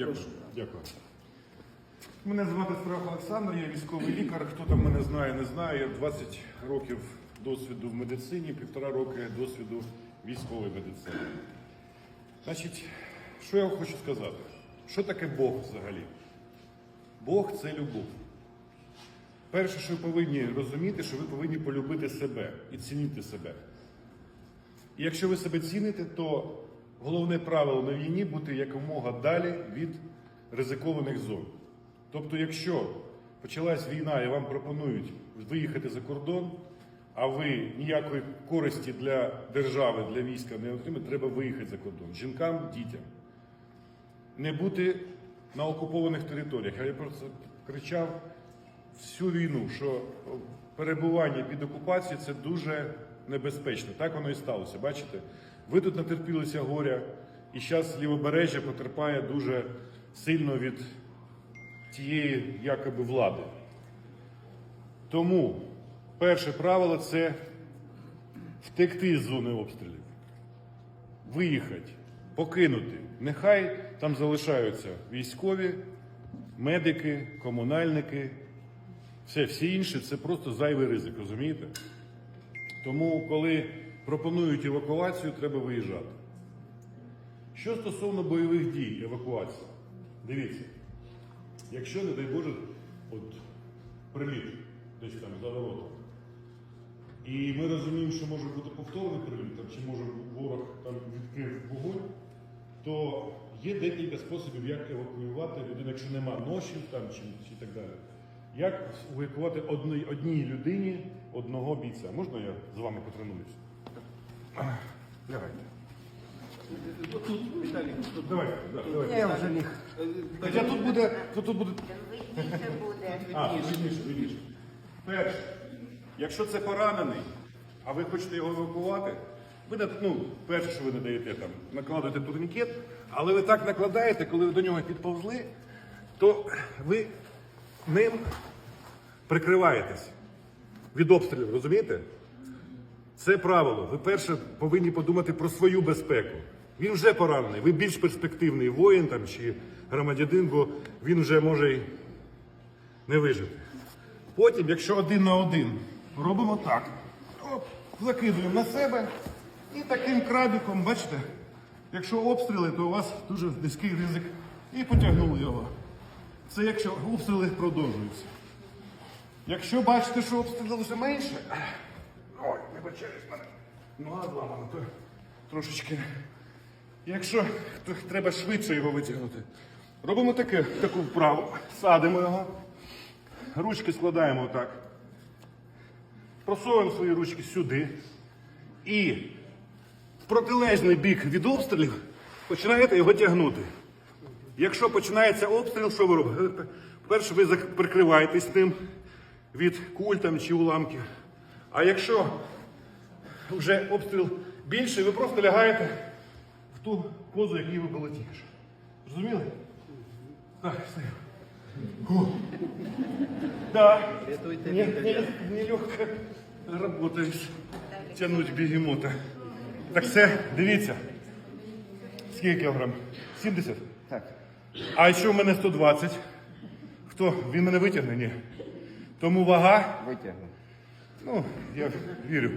Дякую. Дякую. Мене звати Страх Олександр, я військовий лікар. Хто там мене знає, не знає. Я 20 років досвіду в медицині, півтора роки досвіду військової медицини. Значить, що я хочу сказати? Що таке Бог взагалі? Бог це любов. Перше, що ви повинні розуміти, що ви повинні полюбити себе і цінити себе. І якщо ви себе ціните, то головне правило на війні бути якомога далі від ризикованих зон. Тобто, якщо почалась війна і вам пропонують виїхати за кордон, а ви ніякої користі для держави, для війська не отримаєте, треба виїхати за кордон. Жінкам, дітям. Не бути на окупованих територіях. Я про це кричав всю війну, що перебування під окупацією це дуже небезпечно. Так воно і сталося. Бачите? Ви тут натерпілися горя, і зараз лівобережжя потерпає дуже сильно від тієї якоби влади. Тому перше правило це втекти з зони обстрілів, виїхати, покинути. Нехай там залишаються військові, медики, комунальники. Все, всі інші це просто зайвий ризик, розумієте? Тому, коли пропонують евакуацію, треба виїжджати. Що стосовно бойових дій, евакуації, дивіться, якщо, не дай Боже, от приліт десь там за воротом, і ми розуміємо, що може бути повторний приліт, там, чи може ворог там відкрив вогонь, то є декілька способів, як евакуювати людину, якщо нема ношів там, чи, чи так далі. Як евакуювати одній, одній людині одного бійця? Можна я з вами потренуюся? Віталій, тут. Давайте, да, давайте. Я вже ліг. Хоча тут буде, тут, тут буде. Видніше буде. А, видніше, видніше. Перше, якщо це поранений, а ви хочете його евакувати, ви на- ну, перше, що ви не даєте там, накладуєте турнікет, але ви так накладаєте, коли ви до нього підповзли, то ви ним прикриваєтесь від обстрілів, розумієте? Це правило. Ви перше повинні подумати про свою безпеку. Він вже поранений, ви більш перспективний воїн там, чи громадянин, бо він вже може й не вижити. Потім, якщо один на один, робимо так. Оп, закидуємо на себе і таким крабіком, бачите, якщо обстріли, то у вас дуже низький ризик. І потягнули його. Це якщо обстріли продовжуються. Якщо бачите, що обстрілів вже менше, ой, вибачаюсь мене. Нога зламана, то трошечки. Якщо то треба швидше його витягнути, робимо таке, таку вправу, садимо його, ручки складаємо отак. Просовуємо свої ручки сюди. І в протилежний бік від обстрілів починаєте його тягнути. Якщо починається обстріл, що ви робите? Перше, ви прикриваєтесь ним від куль там, чи уламків. А якщо вже обстріл більший, ви просто лягаєте в ту позу, якій ви були тільки що. Зрозуміли? Так. Фу. Да. Не, не, нелегко работаешь. Тянуть бегемота. Так все, дивіться. Скільки кілограм? 70? Так. А ще в мене 120. Хто? Він мене витягне? Ні. Тому вага, Витягну. Ну, я вірю.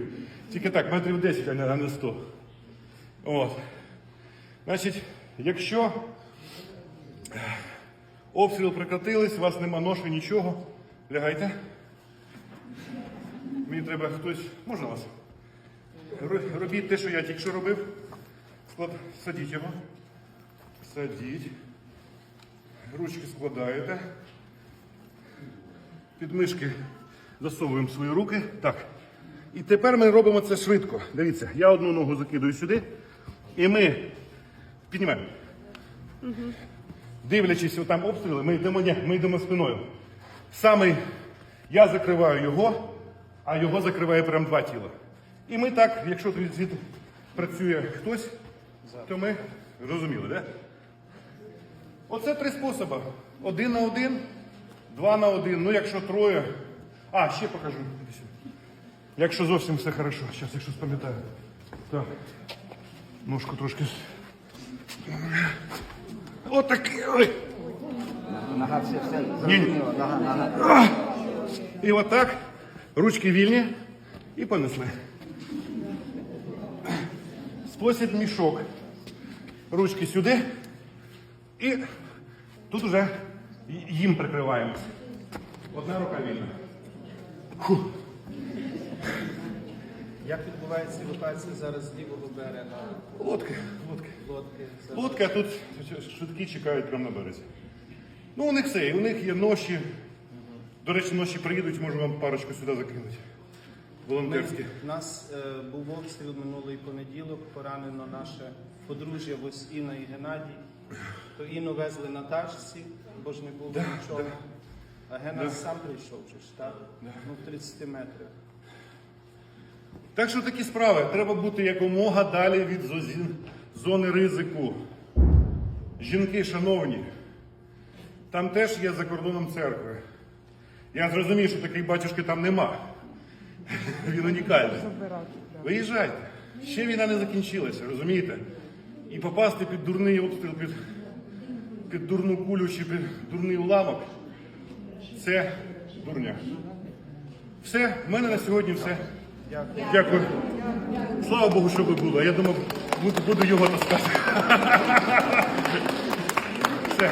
Тільки так, метрів 10, а не- а не 100. От. Значить, якщо обстріл прекратились, у вас нема ноші, нічого, лягайте. Мені треба хтось, можна вас? Робіть те, що я тільки що робив. Склад... Садіть його. Садіть. Ручки складаєте. Під мишки засовуємо свої руки. Так. І тепер ми робимо це швидко. Дивіться, я одну ногу закидую сюди. І ми піднімаємо. Дивлячись, отам обстріли, ми йдемо, ні, ми йдемо спиною. Саме я закриваю його, а його закриває прям два тіла. І ми так, якщо звідти працює хтось, то ми розуміли, да? Оце три способи. Один на один, два на один. Ну, якщо троє. А, ще покажу. Якщо зовсім все хорошо. Зараз, якщо спам'ятаю. Так. Ножку трошки. Отак. Ой. Нога все, все зрозуміло. Нога, нога. І отак. Ручки вільні. І понесли. Спосіб мішок. Ручки сюди. І тут вже їм прикриваємось. Одна рука вільна. Як відбувається евакуація зараз з лівого берега Лодки, лодки. лодки? Лодка, а тут швидкі чекають прямо на березі. Ну, у них все, і у них є ноші. До речі, ноші приїдуть, можу вам парочку сюди закинути. Волонтерські. У нас е, був обстріл минулий понеділок, поранено наше подружжя ось Інна і Геннадій. То Інну везли на тачці, бо ж не було нічого. А Гена сам прийшов же ж, так? Ну, в 30 метрів. Так що такі справи. Треба бути якомога далі від зони ризику. Жінки, шановні, там теж є за кордоном церкви. Я зрозумів, що таких батюшки там нема. Він унікальний. Виїжджайте. Ще війна не закінчилася, розумієте? І попасти під дурний обстріл, під, під дурну кулю чи під дурний уламок це дурня. Все, в мене на сьогодні все. Дякую. Слава Богу, що ви було. Я думав, буду, його таскати. Все.